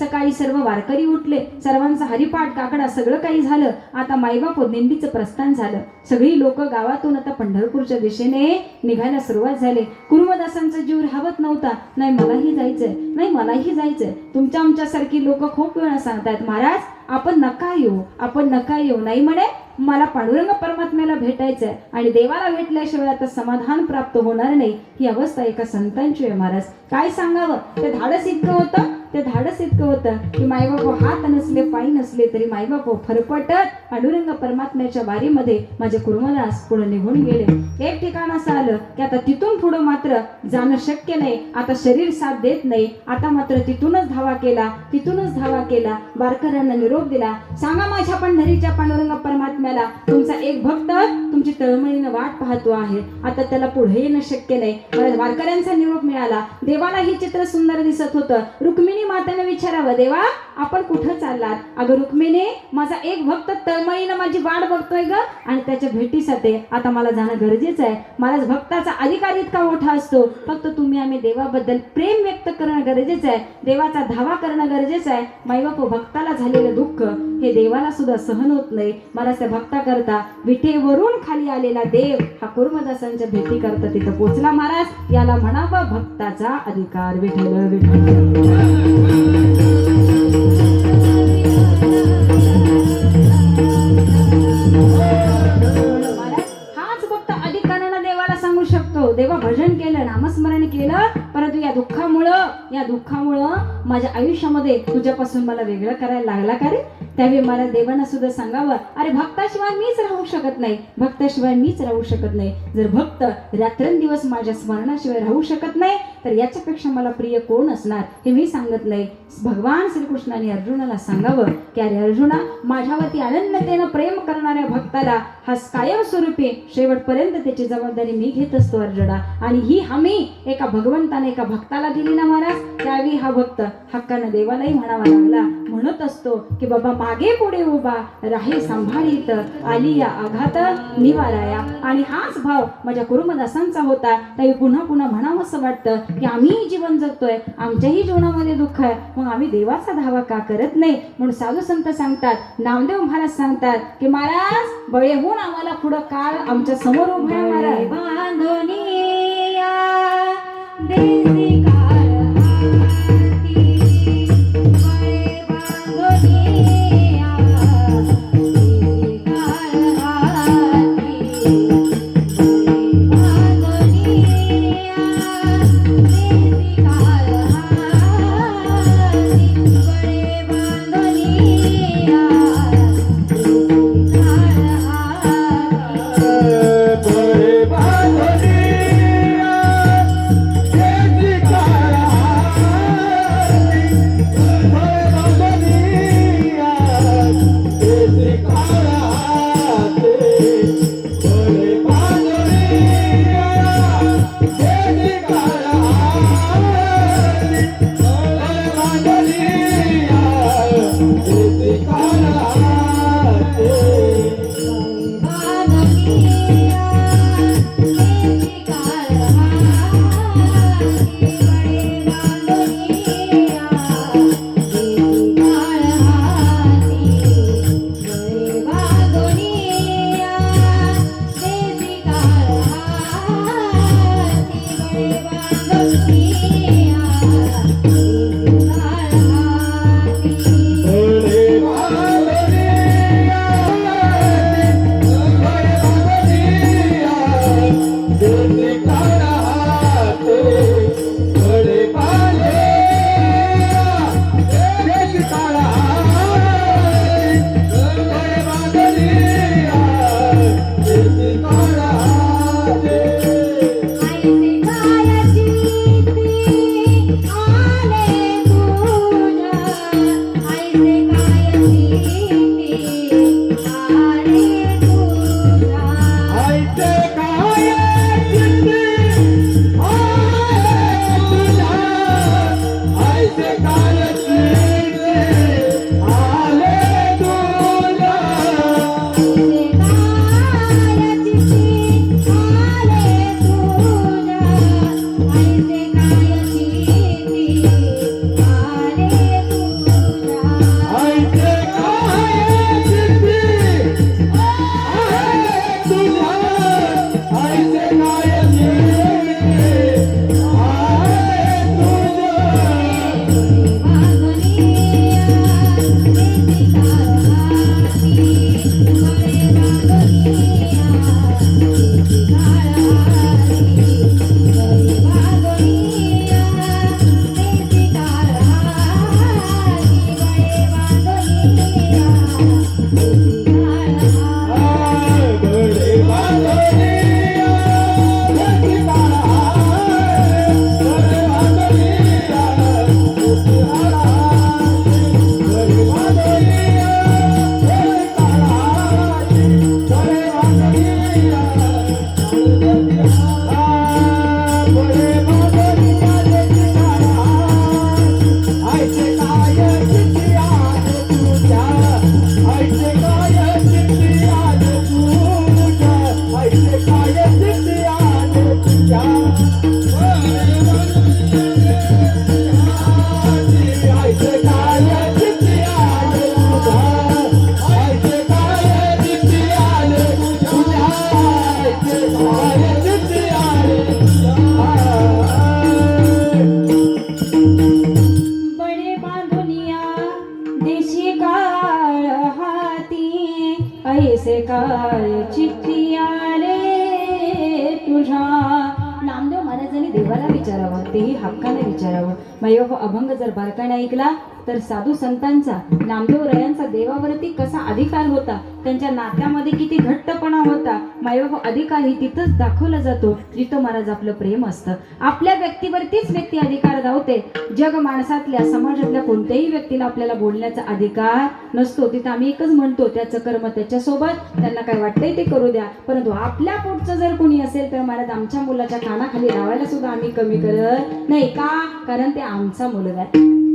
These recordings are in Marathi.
सकाळी सर्व वारकरी उठले. सर्वांचा हरिपाठ काकडा सगळं काही झालं. आता माईबाप दिंडीचं प्रस्थान झालं. सगळी लोक गावातून आता पंढरपूरच्या दिशेने निघायला सुरुवात झाली. कुर्मदासांचा जीव राहत नव्हता. नाही मलाही जायचंय. नाही मलाही जायचंय. तुमच्या आमच्यासारखी लोक खूप वेळा सांगतायत महाराज आपण नका येऊ. आपण नका येऊ. नाही म्हणे मला पांडुरंग परमात्म्याला भेटायचंय आणि देवाला भेटल्याशिवाय आता समाधान प्राप्त होणार नाही. ही अवस्था एका संतांची आहे महाराज. काय सांगावं? ते धाडस इतकं होतं. ते धाडस इतकं होतं की मायबाप हो हात नसले पाय नसले तरी मायबाप हो फरफटत पांडुरंग परमात्म्याच्या वारीमध्ये माझे कुर्मदास पुढे निघून गेले. एक ठिकाण असं आलं की आता तिथून पुढं मात्र जाणं शक्य नाही. आता शरीर साथ देत नाही. आता मात्र तिथूनच धावा केला तिथूनच धावा केला वारकऱ्यांना निरोप दिला. सांगा माझ्या पंढरीच्या पांडुरंग परमात्म्याला तुमचा एक भक्त तुमची तळमळीनं वाट पाहतो आहे. आता त्याला पुढे येणं शक्य नाही. वारकऱ्यांचा निरोप मिळाला. देवाला हे चित्र सुंदर दिसत होतं. रुक्मिणी मातेने विचारावं देवा आपण कुठं चाललात? अगं रुक्मिणी माझा एक भक्त तळमळीनं माझी वाट बघतोय ग आणि त्याच्या भेटीसाठी आता मला जाणं गरजेचं आहे. मला भक्ताचा अधिकार इतका मोठा असतो. फक्त तुम्ही आम्ही देवाबद्दल प्रेम व्यक्त करणं गरजेचं आहे. देवाचा धावा करणं गरजेचं आहे. माईबाप भक्ताला झालेलं दुःख हे देवाला सुद्धा सहन होत नाही. मला त्या भक्ता करता विठेवरून खाली आलेला देव हा कुर्मदासांच्या भेटी करता तिथं पोचला महाराज. याला म्हणावं भक्ताचा अधिकार विठल विठ्ठल. हाच फक्त अधिकारानं देवाला सांगू शकतो. देवा भजन केलं नामस्मरण केलं परंतु या दुःखामुळं या दुःखामुळं माझ्या आयुष्यामध्ये तुझ्यापासून मला वेगळं करायला लागला का रे? त्यावेळी मला देवानं सुद्धा सांगावं अरे भक्ताशिवाय मीच राहू शकत नाही भक्ताशिवाय मीच राहू शकत नाही. जर भक्त रात्रंदिवस माझ्या स्मरणाशिवाय राहू शकत नाही तर याच्यापेक्षा मला प्रिय कोण असणार हे मी सांगत नाही. भगवान श्रीकृष्णाने अर्जुनाला सांगावं की अरे अर्जुना माझ्यावरती अनन्यतेनं प्रेम करणाऱ्या भक्ताला हा कायमस्वरूपी शेवटपर्यंत त्याची जबाबदारी मी घेत असतो अर्जुना. आणि ही हमी एका भगवंताने एका भक्ताला दिली ना महाराज त्यावेळी हा भक्त हक्कानं देवालाही म्हणावा लागला. म्हणत असतो की बाबा मागे पुढे उभा राहे सांभाळीत आली या आघात निवाराया. आणि हाच भाव माझ्या कुरुमदासांचा होता. त्यावेळी पुन्हा पुन्हा म्हणावं असं वाटतं की आम्ही जीवन जगतोय आमच्याही जीवनामध्ये दुःख आहे. मग आम्ही देवाचा धावा का करत नाही? म्हणून साधू संत सांगतात नामदेव महाराज सांगतात की महाराज बळे होऊन आम्हाला पुढं काळ आमच्यासमोर उभा महाराज. बांधुनिया day. Sara. My माईबाबा अभंग जर बारकाने ऐकला तर साधू संतांचा नामदेव रयांचा देवावरती कसा अधिकार होता? त्यांच्या नात्यामध्ये किती घट्टपणा होता? माईबाबा अधिकार ही तिथंच दाखवला जातो जिथं महाराज आपलं प्रेम असतं. आपल्या व्यक्तीवरतीच व्यक्ती अधिकार धावते. जग माणसातल्या समाजातल्या कोणत्याही व्यक्तीला आपल्याला बोलण्याचा अधिकार नसतो. तिथं आम्ही एकच म्हणतो त्याचं कर्म त्याच्यासोबत त्यांना काय वाटतंय ते करू द्या. परंतु आपल्या पोटचं जर कोणी असेल तर महाराज आमच्या मुलाच्या कानाखाली लावायला सुद्धा आम्ही कमी करत नाही. का? कारण ते आमचं मुलगा आहे हक्क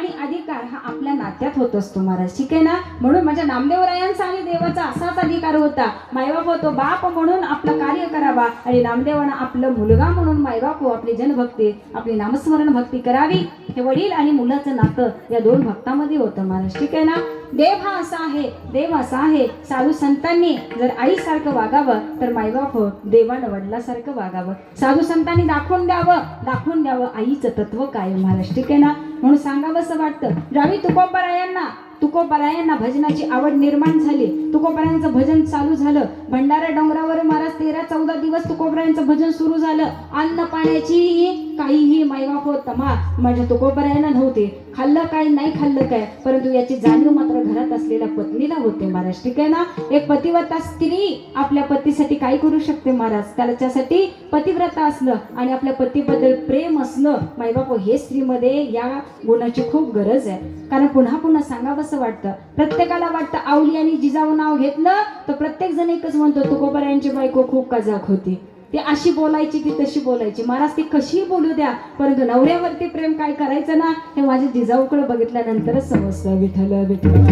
आणि अधिकार हा आपल्या नात्यात होत असतो महाराज. ठीक आहे ना? म्हणून माझ्या नामदेवरायांचा आणि देवाचा असाच अधिकार होता. मायबाप होतो बाप म्हणून आपलं कार्य करावा आणि नामदेवानं आपलं मुलगा म्हणून मायबाप हो आपली जनभक्ती आपली नामस्मरण भक्ती करावी. हे वडील आणि मुलाचं नातं या दोन भक्तामध्ये होतं महाराज. ठीक आहे ना? देव हा असा आहे देव असा आहे. साधू संतांनी जर आईसारखं वागावं तर मायबाप हो देवानं वडिलासारखं वागावं. साधू संतांनी दाखवून द्यावं दाखवून द्यावं आईचं तत्व काय महाराज. ठीक आहे ना? म्हणून सांगावंसं वाटतं. रावी तुकोबरायांना तुकोबरायांना भजनाची आवड निर्माण झाली. तुकोबरायांचं भजन चालू झालं. भंडारा डोंगरावर महाराज तेरा चौदा दिवस तुकोबरायांचं भजन सुरू झालं. अन्न पाण्याची काहीही मायबाप तमा. माझ्या तुकोबरायांना नव्हते. खाल्लं काय नाही खाल्लं काय परंतु याची जाणीव मात्र घरात असलेल्या पत्नीला होते महाराज. ठीक आहे ना? एक पतिव्रता स्त्री आपल्या पतीसाठी काय करू शकते महाराज? त्याच्यासाठी पतिव्रता असलं आणि आपल्या पतीबद्दल प्रेम असलं मायबाप हे स्त्रीमध्ये या गुणाची खूप गरज आहे. कारण पुन्हा पुन्हा असं वाटतं. प्रत्येकाला वाटतं आवली आणि जिजाऊ नाव घेतलं तर प्रत्येक जण एकच म्हणतो तुकोबरायांची बायको खूप कजाक होती. ती अशी बोलायची ती तशी बोलायची. महाराज ती कशीही बोलू द्या परंतु नवऱ्यावरती प्रेम काय करायचं ना हे माझ्या जिजाऊकडे बघितल्यानंतरच समजतं. विठ्ठल विठ्ठल.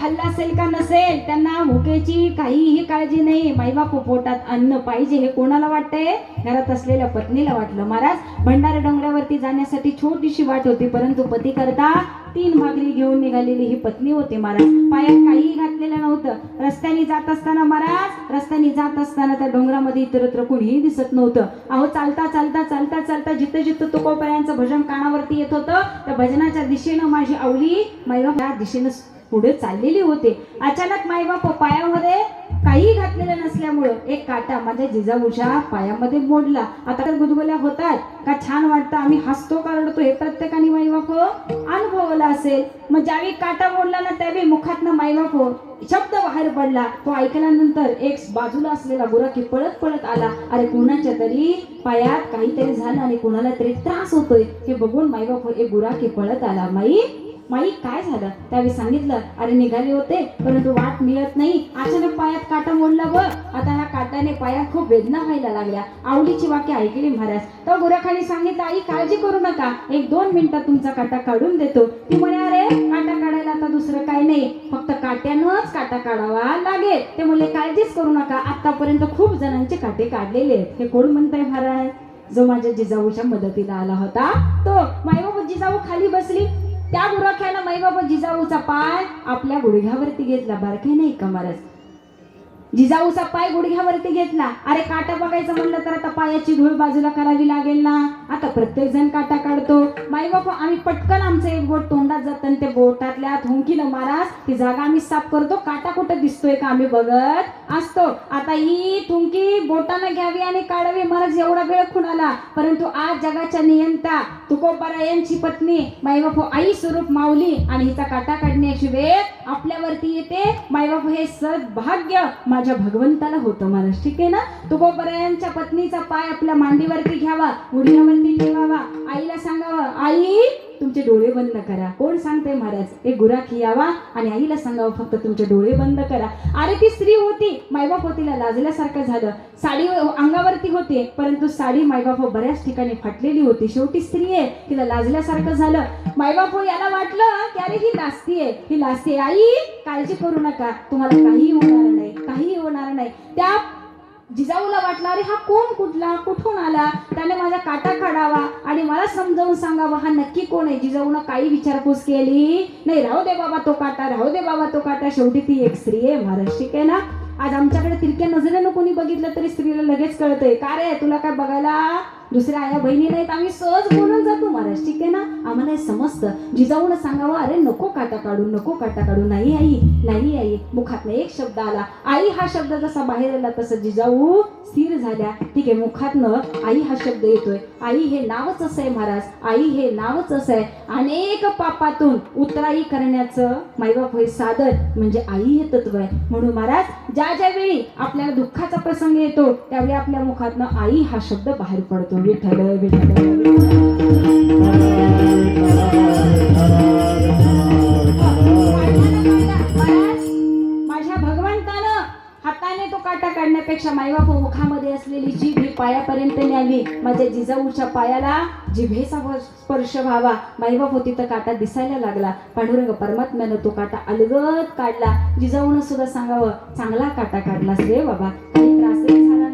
खाल्लं असेल का नसेल त्यांना भुकेची काहीही काळजी नाही. माईबाप पोटात अन्न पाहिजे हे कोणाला वाटतंय? घरात असलेल्या पत्नीला वाटलं. महाराज भंडारा डोंगरावरती जाण्यासाठी छोटीशी वाट होती परंतु पती करता तीन भाकरी घेऊन निघालेली ही पत्नी होती महाराज. पायात काहीही घातलेलं नव्हतं. रस्त्याने जात असताना महाराज रस्त्याने जात असताना त्या डोंगरामध्ये इतरत्र कुणीही दिसत नव्हतं. अहो चालता चालता चालता चालता जिथं जिथं तुकोपर्यांचं भजन कानावरती येत होतं त्या भजनाच्या दिशेनं माझी आवली. माईबाप या दिशेनं पुढे चाललेली होते. अचानक माईबाप पायामध्ये काही घातलेलं नसल्यामुळं एक काटा माझ्या जिजाऊच्या पायामध्ये मोडला. आता तर गुदगुल्या होतात. का छान वाटतं. आम्ही हसतो का रडतो हे प्रत्येकाने माईबाप अनुभवला असेल. मग ज्यावेळी काटा मोडला ना त्यावेळी मुखातनं माईबाप शब्द बाहेर पडला. तो ऐकल्यानंतर एक बाजूला असलेला गुराखी पळत पळत आला. अरे कोणाच्या तरी पायात काहीतरी झालं आणि कोणाला तरी त्रास होतोय. हे बघून माईबाप एक गुराखी पळत आला. माई माई काय झालं? त्यावेळी सांगितलं अरे निघाले होते परंतु वाट मिळत नाही. अचानक पायात काटा मोडला बघ आता ह्या काट्याने पायात खूप वेदना व्हायला लागल्या. आवडीची वाक्य ऐकली महाराज. तर गुराखाने सांगितलं आई काळजी करू नका. एक दोन मिनिटात तुमचा काटा काढून देतो. ती म्हणे अरे काटा काढायला आता दुसरं काय नाही. फक्त काट्यानंच काटा काढावा लागेल. ते म्हणले काळजीच करू नका. आतापर्यंत खूप जणांचे काटे काढलेले आहेत. हे कोण म्हणताय महाराज? जो माझ्या जिजाऊच्या मदतीला आला होता तो. मायबाबा जिजाऊ खाली बसली. त्या गुराख्यानं मैबाबा जिजाऊचा पाय आपल्या गुडघ्यावरती घेतला. बारखे नाही का महाराज जिजाऊचा पाय गुडघ्यावरती घेतला. अरे काटा बघायचं म्हणलं तर आता पायाची धूळ बाजूला करावी लागेल ना. आता प्रत्येक जण काटा काढतो. माई बापा आम्ही पटकन आमचं एक बोट तोंडात जात आणि ते बोटातल्या थुंकीनं महाराज ती जागा आम्ही साफ करतो. काटा कुठं दिसतोय का आम्ही बघत असतो. आता ही थुंकी बोटानं घ्यावी आणि काढावी महाराज एवढा वेळ खुणाला परंतु आज जगाच्या नियंता तुकोबारा यांची पत्नी माईबाप आई स्वरूप माऊली आणि हिचा काटा काढण्याची वेळ आपल्यावरती येते. माईबाप हे सद्भाग्य माझ्या भगवंताला होतं महाराज ठीक आहे ना? तुकोबरायांच्या पत्नीचा पाय आपल्या मांडीवरती घ्यावा गुडघ्यावरती ठेवावा. आईला सांगावं आई तुमचे डोळे बंद करा. कोण सांगते महाराज? एक गुराखी यावा आणि आईला सांगावं फक्त तुमचे डोळे बंद करा. अरे ती स्त्री होती मायबाप तिला लाजल्यासारखं झालं. साडी अंगावरती होती परंतु साडी मायबाप बऱ्याच ठिकाणी फाटलेली होती. शेवटी स्त्री आहे तिला लाजल्यासारखं झालं. मायबाप हो, याला वाटलं की अरे ही लाजती आहे. ही लाजते आई काळजी करू नका. तुम्हाला काही होणार नाही. काही होणार नाही. त्या जिजाऊला वाटलं अरे हा कोण कुठला? कुठून आला? त्याने मला समजावून सांगावा हा नक्की कोण आहे? जिजाऊन काही विचारपूस केली. नाही राहू दे बाबा तो काटा राहू दे बाबा तो काटा. शेवटी ती एक स्त्री आहे महाराष्ट्रिक ठीक आहे ना? आज आमच्याकडे तिरक्या नजरेनं कोणी बघितलं तरी स्त्रीला लगेच कळतंय. का रे तुला काय बघायला? दुसऱ्या आया बहिणी नाहीत आम्ही सहज बोलून जातो महाराज ठीक आहे ना? आम्हाला हे समजतं. जिजाऊन सांगावं अरे नको काटा काढू नको काटा काढू नाही आई नाही आई. मुखातनं एक शब्द आला. आई हा शब्द जसा बाहेर आला तसं जिजाऊ स्थिर झाल्या. ठीक आहे मुखातनं आई हा शब्द येतोय. आई हे नावच असं आहे महाराज आई हे नावच असं आहे. अनेक पापातून उतराई करण्याचं माईबाप हे साधन म्हणजे आई हे तत्व आहे. म्हणून महाराज ज्या ज्या वेळी आपल्याला दुःखाचा प्रसंग येतो त्यावेळी आपल्या मुखातनं आई हा शब्द बाहेर पडतो. विठ्ठल माझ्या भगवंतानं हाताने तो काटा काढण्यापेक्षा माईबाप मुखामध्ये असलेली जीभ ही पायापर्यंत न्यावी माझ्या जिजाऊच्या पायाला जिभेचा स्पर्श व्हावा माईबाप होती तर काटा दिसायला लागला. पांडुरंग परमात्म्यानं तो काटा अलगद काढला. जिजाऊनं सुद्धा सांगावं चांगला काटा काढलास रे बाबा. काही त्रासही झाला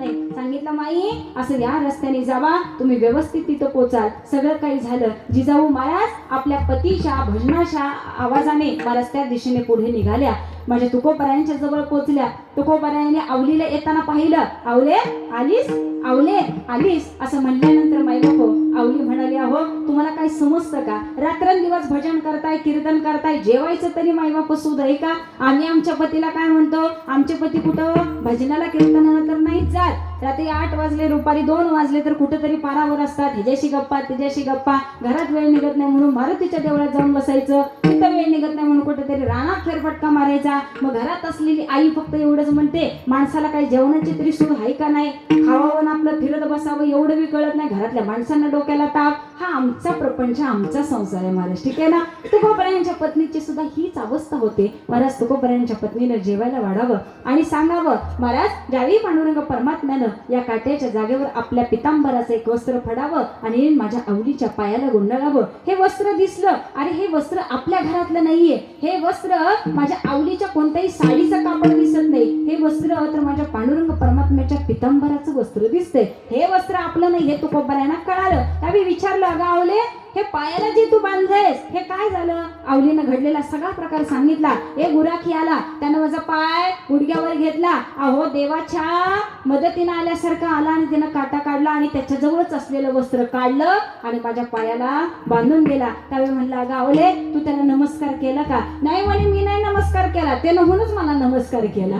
सांगितलं माई असं या रस्त्याने जावा तुम्ही व्यवस्थित तिथं पोचाल. सगळं काही झालं. जिजाऊ महाराज आपल्या पतीच्या भजनाच्या आवाजाने रस्त्या दिशेने पुढे निघाल्या. माझ्या तुकोपरायांच्या जवळ पोचल्या. तुकोपरायाने आवलीला येताना पाहिलं आवले आलीस आवले आलीस असं म्हणल्यानंतर माई बापो आवली म्हणाली अहो तुम्हाला काही समजतं का? रात्रंदिवस भजन करताय कीर्तन करताय जेवायचं तरी माई बाप सुद आहे का? आम्ही आमच्या पतीला काय म्हणतो? आमचे पती कुठं? भजनाला कीर्तनाला तर नाहीच जात. रात्री आठ वाजले दुपारी दोन वाजले तर कुठेतरी पारावर असतात. ह्याच्याशी गप्पा तिच्याशी गप्पा. घरात वेळ निघत नाही म्हणून मारुतीच्या देवळात जाऊन बसायचं. तिथं वेळ निघत नाही म्हणून कुठेतरी रानात फेरफटका मारायचा. मग घरात असलेली आई फक्त एवढं एवढंच म्हणते माणसाला काही जेवणाची तरी सूड आहे का नाही? खावावं आपलं फिरत बसावं एवढं बी कळत नाही. घरातल्या माणसांना डोक्याला ताप. हा आमचा प्रपंच आमचा संसार आहे महाराज ठीक आहे ना? तुकोपर्यांच्या पत्नीची सुद्धा हीच अवस्था होते. महाराज तुकोपर्यांच्या पत्नीनं जेवायला वाढावं आणि सांगावं महाराज ज्यावेळी पांडुरंग परमात्म्यानं या काट्याच्या जागेवर आपल्या पितांबराचं एक वस्त्र फडावं आणि माझ्या आवडीच्या पायाला गुंडाळावं हे वस्त्र दिसलं अरे हे वस्त्र आपल्या घरातलं नाहीये. हे वस्त्र माझ्या आवडीच्या कोणत्याही साडीचं कापड दिसत नाही. हे वस्त्र तर माझ्या पांडुरंग परमात्म्याच्या पितांबराचं वस्त्र दिसतंय. हे वस्त्र आपलं नाही हे तुकोबरायांना कळालं. त्यावेळी विचारलं अगावले हे पायाला जे तू बांधलेस हे काय झालं? आवलीनं घडलेला सगळा प्रकार सांगितला. हे गुराखी आला त्यानं माझा पाय गुडघ्यावर घेतला. अहो देवाच्या मदतीनं आल्यासारखा आला आणि त्यानं काटा काढला आणि त्याच्याजवळच असलेलं वस्त्र काढलं आणि माझ्या पायाला बांधून गेला. त्यावेळी म्हणला गावले आवले तू त्याला नमस्कार केला का? नाही म्हणे मी नाही नमस्कार केला. ते म्हणूनच मला नमस्कार केला.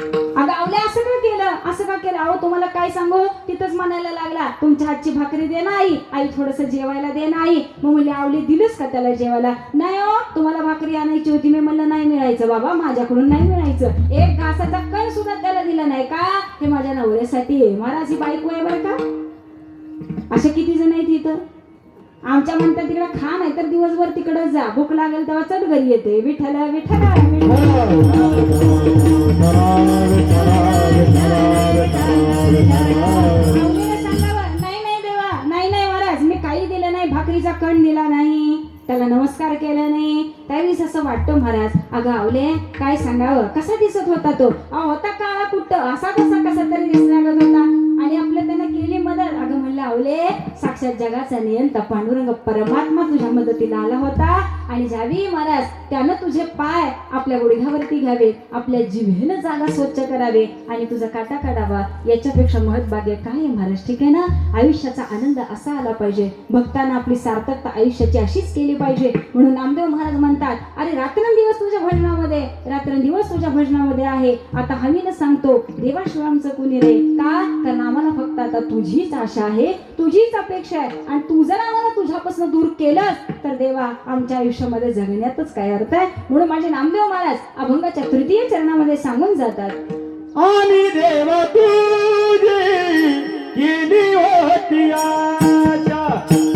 अगं आवले असं का केलं? असं का केलं? अहो तुम्हाला काय सांगू? तिथंच म्हणायला लागला तुमच्या हातची भाकरी दे ना आई आई थोडस जेवायला दे ना आई मग म्हणले आवली दिलीस का त्याला जेवायला? नाही हो तुम्हाला भाकरी आणायची होती मी म्हणलं नाही मिळायचं बाबा माझ्याकडून नाही मिळायचं. एक घासाचा कण सुद्धा त्याला दिला नाही का? हे माझ्या नवऱ्यासाठी आहे. महाराज ही बायको आहे बरं का? असे किती जण आहेत इथं? आमच्या म्हणतात तिकडे खा नाही तर दिवसभर तिकडे जा. भूक लागेल तेव्हा चढ घरी येते. विठ्ठल विठ्ठल नाही नाही देवा. नाही नाही महाराज मी काही दिलं नाही. भाकरीचा कण दिला नाही. त्याला नमस्कार केला नाही. त्यावेळेस असं वाटतं महाराज अगं आवले काय सांगावं? कसा दिसत होता तो? अहो होता काळा कुट्ट असा कसा कसा तरी दिसला होता. आणि आपलं त्यांना केली मदत. अगं म्हणलं आवले साक्षात जगाचा नियंता पांडुरंग परमात्मा तुझ्या मदतीला आला होता. आणि ज्यावेळी महाराज त्यानं तुझे पाय आपल्या गुडघ्यावरती घ्यावे आपल्या जिभेनं जागा स्वच्छ करावे आणि तुझा काटा काढावा याच्यापेक्षा महत्भाग्य काय आहे महाराज? ठीक आहे ना? आयुष्याचा आनंद असा आला पाहिजे. भक्तांना आपली सार्थकता आयुष्याची अशीच केली पाहिजे. म्हणून नामदेव महाराज म्हणतात अरे रात्रंदिवस तुझ्या भजनामध्ये रात्रंदिवस तुझ्या भजनामध्ये आहे. आता हमीन सांगतो देवाशिवांचं कुणी रे का? कारण आम्हाला फक्त आता तुझीच आशा आहे तुझीच अपेक्षा आहे. आणि तू जर आम्हाला तुझ्यापासून दूर केलंस तर देवा आमच्या आयुष्यामध्ये जगण्यातच काय अर्थ आहे? म्हणून माझे नामदेव महाराज अभंगाच्या तृतीय चरणामध्ये सांगून जातात. आणि देव तुझी केली होती आशा.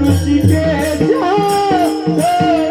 রুচিকে যা।